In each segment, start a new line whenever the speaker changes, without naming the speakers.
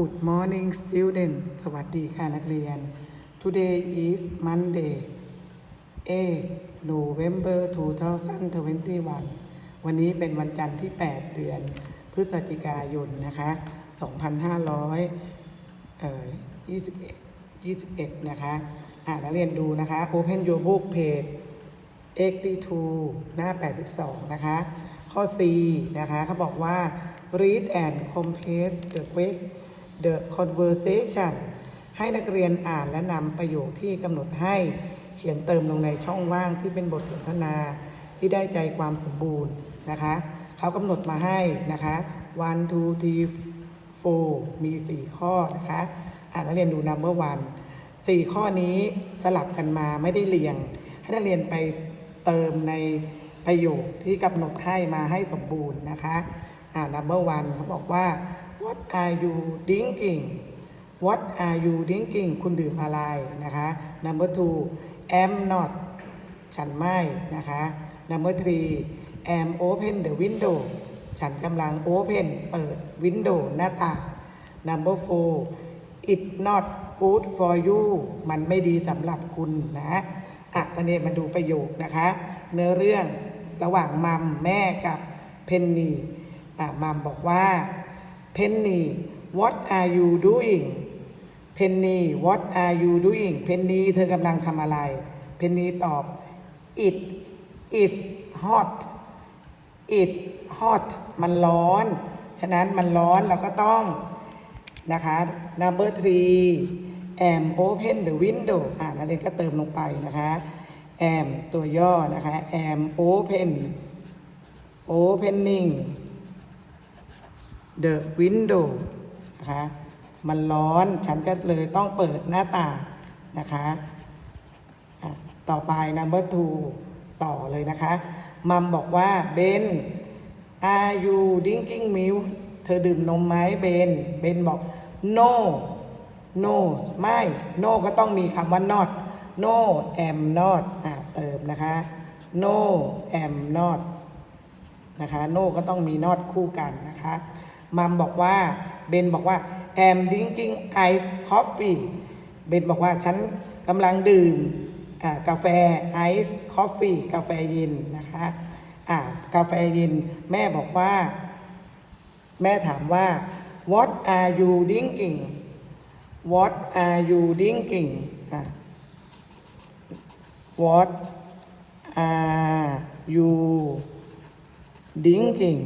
Good morning student สวัสดีค่ะนักเรียน Today is Monday 8 November 2021 วันนี้เป็นวันจันทร์ที่ 8 เดือน พฤศจิกายนนะคะ 2521 21 นะคะอ่านักเรียนดูนะคะ Open your book page 82 หน้า 82 นะคะ ข้อ C นะคะเขาบอกว่า read and compress the ques- the conversation ให้นักเรียนอ่านและนำประโยคที่กำหนดให้เขียนเติมลงในช่องว่างที่เป็นบทสนทนาที่ได้ใจความสมบูรณ์นะคะ เขากำหนดมาให้นะคะ one two three four มี 4 ข้อนะคะ อ่านนักเรียนดู number one สี่ข้อนี้สลับกันมาไม่ได้เรียง ให้นักเรียนไปเติมในประโยคที่กำหนดให้มาให้สมบูรณ์นะคะ อ่า number one เขาบอกว่า what are you drinking what are you drinking คุณดื่มอะไรนะคะ number two am not ฉันไม่นะคะ number three am open the window ฉันกำลัง open เปิด window หน้าต่าง number four it not good for you มันไม่ดีสำหรับคุณนะอะตอนนี้มาดูประโยคนะคะ เนื้อเรื่องระหว่างมัมแม่กับเพนนี อะมัมบอกว่าเพนนี what are you doing เพนนี what are you doing เพนนีเธอกำลังทำอะไรเพนนีตอบ it is hot is hot มันร้อน ฉะนั้นมันร้อนเราก็ต้องนะคะ number three am open the window อ่านักเรียนก็เติมลงไปนะคะ am ตัวย่อนะคะ am open opening the window นะคะมันร้อนฉันก็เลยต้องเปิดหน้าต่างนะคะต่อไป number two ต่อเลยนะคะ มัมบอกว่าเบน are you drinking milk เธอดื่มนมไหมเบน เบนบอก no no ไม่ no ก็ต้องมีคำว่า not no am not อะเติมนะคะ no am not นะคะ no ก็ต้องมี not คู่กันนะคะ มัมบอกว่าเบนบอกว่า am drinking ice coffee เบนบอกว่าฉันกำลังดื่มกาแฟไอซ์คอฟฟี่กาแฟเย็นนะคะะกาแฟเย็น แม่บอกว่า แม่ถามว่า what are you drinking what are you drinking what are you drinking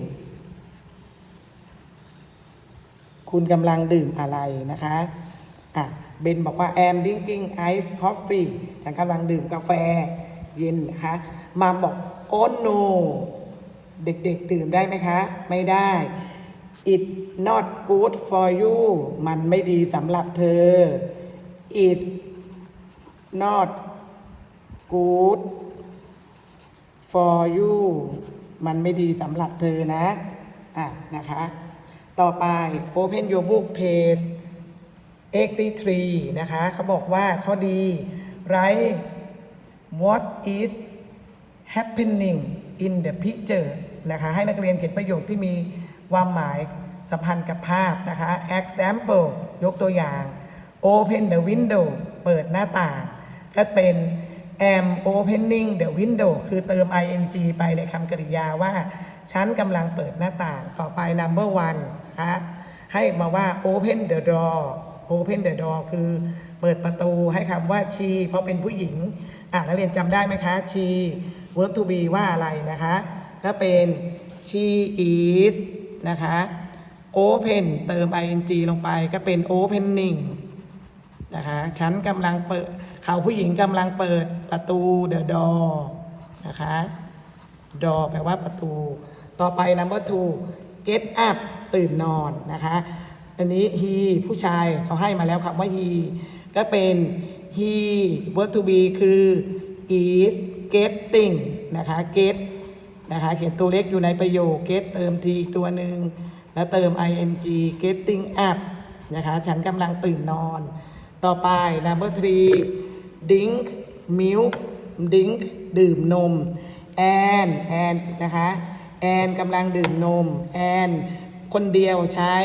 คุณกำลังดื่มอะไรนะคะอะเบนบอกว่า am drinking ice coffee ฉันกำลังดื่มกาแฟเย็นนะคะมามบอก oh no เด็กๆดื่มได้ไหมคะ ไม่ได้ it not good for you มันไม่ดีสำหรับเธอ is not good for you มันไม่ดีสำหรับเธอนะ อะ นะคะ ต่อไป open your book page 83นะคะเขาบอกว่าข้อดี write what is happening in the picture นะคะให้นักเรียนเขียนประโยคที่มีความหมายสัมพันธ์กับภาพนะคะ example ยกตัวอย่าง open the window เปิดหน้าต่าง ก็เป็น am opening the window คือเติม ing ไปในคำกริยาว่า ฉันกำลังเปิดหน้าต่าง ต่อไป number one นะคะให้มาว่า open the door open the door คือเปิดประตูให้คำว่า she เพราะเป็นผู้หญิง อะนักเรียนจำได้ไหมคะ she verb to be ว่าอะไรนะคะ ก็เป็น she is นะคะ open เติม ing ลงไปก็เป็น opening นะคะฉันกำลังเปิดเขาผู้หญิงกำลังเปิดประตู the door นะคะ door แปลว่าประตู ต่อไป number two get up ตื่นนอนนะคะอันนี้ he ผู้ชายเขาให้มาแล้วคำว่า he ก็เป็น he verb to be คือ is getting นะคะ get นะคะเขียนตัวเล็กอยู่ในประโยค get เติม t อีตัวหนึ่งแล้วเติม ing getting up นะคะ ฉันกำลังตื่นนอน ต่อไป number three drink milk drink ดื่มนม and and นะคะ and กำลังดื่มนม and คนเดียวใช้